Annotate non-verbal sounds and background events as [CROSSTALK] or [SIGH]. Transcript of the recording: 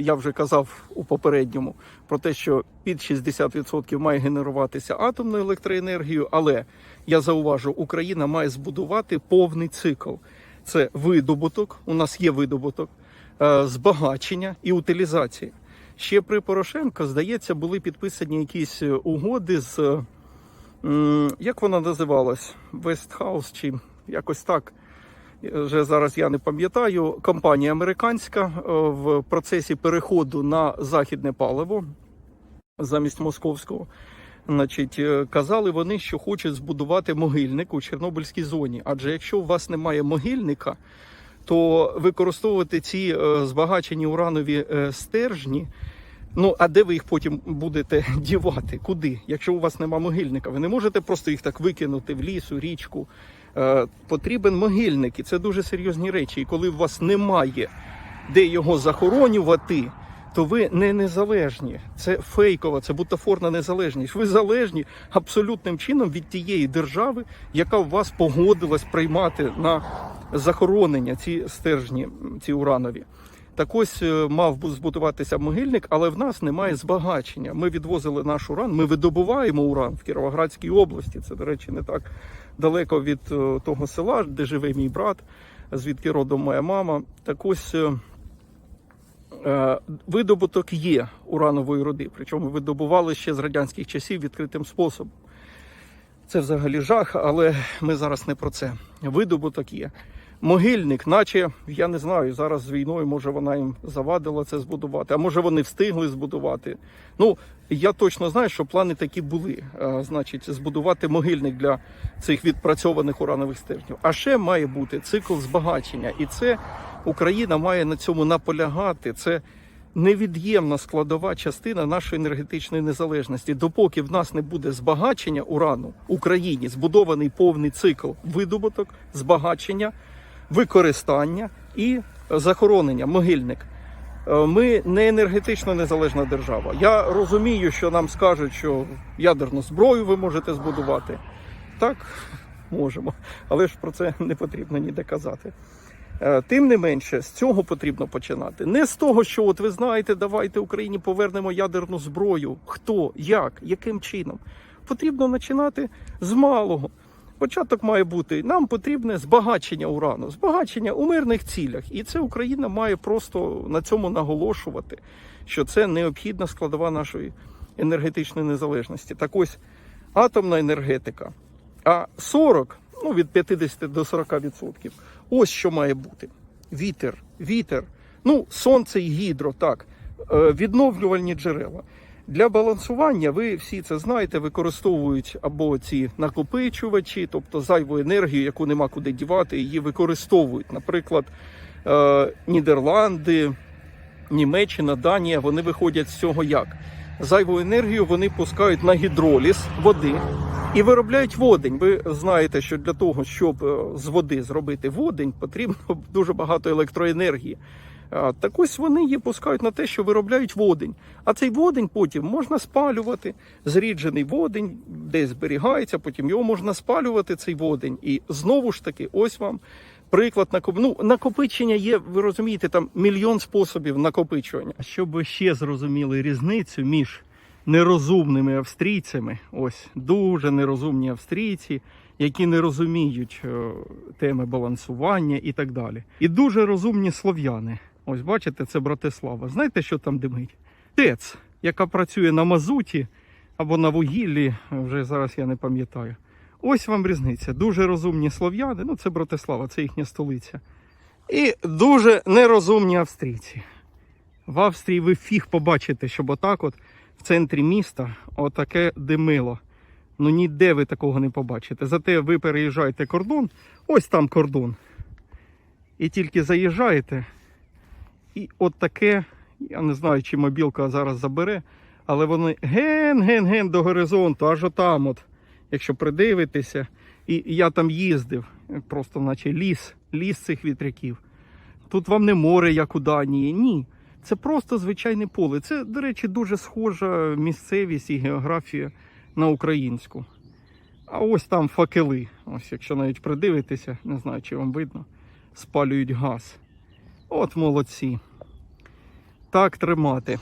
я вже казав у попередньому про те, що під 60% має генеруватися атомною електроенергією, але я зауважу, Україна має збудувати повний цикл. Це видобуток, у нас є видобуток, е, збагачення і утилізація. Ще при Порошенко, здається, були підписані якісь е, угоди з як вона називалась? Вестхаус чи якось так. Вже зараз я не пам'ятаю. Компанія американська е, в процесі переходу на західне паливо замість московського. Значить, е, казали вони, що хочуть збудувати могильник у Чорнобильській зоні. Адже якщо у вас немає могильника, то використовувати ці е, збагачені уранові стержні. Ну, а де ви їх потім будете [LAUGHS] дівати? Куди? Якщо у вас нема могильника, ви не можете просто їх так викинути в ліс, у річку. Е, потрібен могильник, і це дуже серйозні речі. І коли у вас немає де його захоронювати, то ви не незалежні. Це фейкова, це бутафорна незалежність. Ви залежні абсолютним чином від тієї держави, яка в вас погодилась приймати на захоронення ці стержні, ці уранові. Так ось е, мав збудуватися могильник, але в нас немає збагачення. Ми відвозили наш уран, ми видобуваємо уран в Кіровоградській області. Це, до речі, не так далеко від е, того села, де живе мій брат, звідки родом моя мама. Так ось е, видобуток є уранової руди, причому видобували ще з радянських часів відкритим способом. Це взагалі жах, але ми зараз не про це. Видобуток є. Могильник, наче я не знаю, зараз з війною може вона їм завадила це збудувати, а може вони встигли збудувати. Ну я точно знаю, що плани такі були. А, значить, збудувати могильник для цих відпрацьованих уранових стержнів. А ще має бути цикл збагачення, і це Україна має на цьому наполягати. Це невід'ємна складова частина нашої енергетичної незалежності. Допоки в нас не буде збагачення урану в Україні, збудований повний цикл видобуток, збагачення, використання і захоронення, могильник. Е, Ми не енергетично незалежна держава. Я розумію, що нам скажуть, що ядерну зброю ви можете збудувати. Так, можемо, але ж про це не потрібно ніде казати. Е, Тим не менше, з цього потрібно починати. Не з того, що от ви знаєте, давайте Україні повернемо ядерну зброю. Хто, як, яким чином. Потрібно починати з малого. Початок має бути. Нам потрібне збагачення урану, збагачення у мирних цілях. І це Україна має просто на цьому наголошувати, що це необхідна складова нашої енергетичної незалежності. Так ось атомна енергетика. А 40, ну від 50 до 40%. Ось що має бути: вітер, вітер, ну, сонце і гідро, так, е, відновлювальні джерела. Для балансування ви всі це знаєте, використовують або ці накопичувачі, тобто зайву енергію, яку нема куди дівати, її використовують. Наприклад, е, Нідерланди, Німеччина, Данія, вони виходять з цього як? Зайву енергію вони пускають на гідроліз води і виробляють водень. Ви знаєте, що для того, щоб е, з води зробити водень, потрібно [LAUGHS] дуже багато електроенергії. А, Так ось вони її пускають на те, що виробляють водень. А цей водень потім можна спалювати. Зріджений водень десь зберігається, потім його можна спалювати, цей водень. І знову ж таки, ось вам приклад накоп... ну, накопичення є, ви розумієте, там мільйон способів накопичування. Щоб ви ще зрозуміли різницю між нерозумними австрійцями, ось дуже нерозумні австрійці, які не розуміють е, теми балансування і так далі. І дуже розумні слов'яни. Ось бачите, це Братислава. Знаєте, що там димить? ТЕЦ, яка працює на мазуті або на вугіллі, вже зараз я не пам'ятаю. Ось вам різниця. Дуже розумні слов'яни, ну це Братислава, це їхня столиця. І дуже нерозумні австрійці. В Австрії ви фіг побачите, щоб отак от в центрі міста отаке димило. Ну ніде ви такого не побачите. Зате ви переїжджаєте кордон, ось там кордон. І тільки заїжджаєте, і от таке, я не знаю, чи мобілка зараз забере, але вони ген-ген-ген до горизонту, аж отам от, якщо придивитися. І я там їздив, просто наче ліс, ліс цих вітряків. Тут вам не море, як у Данії. Ні. Це просто звичайне поле. Це, до речі, дуже схожа місцевість і географія на українську. А ось там факели. Ось, якщо навіть придивитися, не знаю, чи вам видно, спалюють газ. От молодці. Так тримати.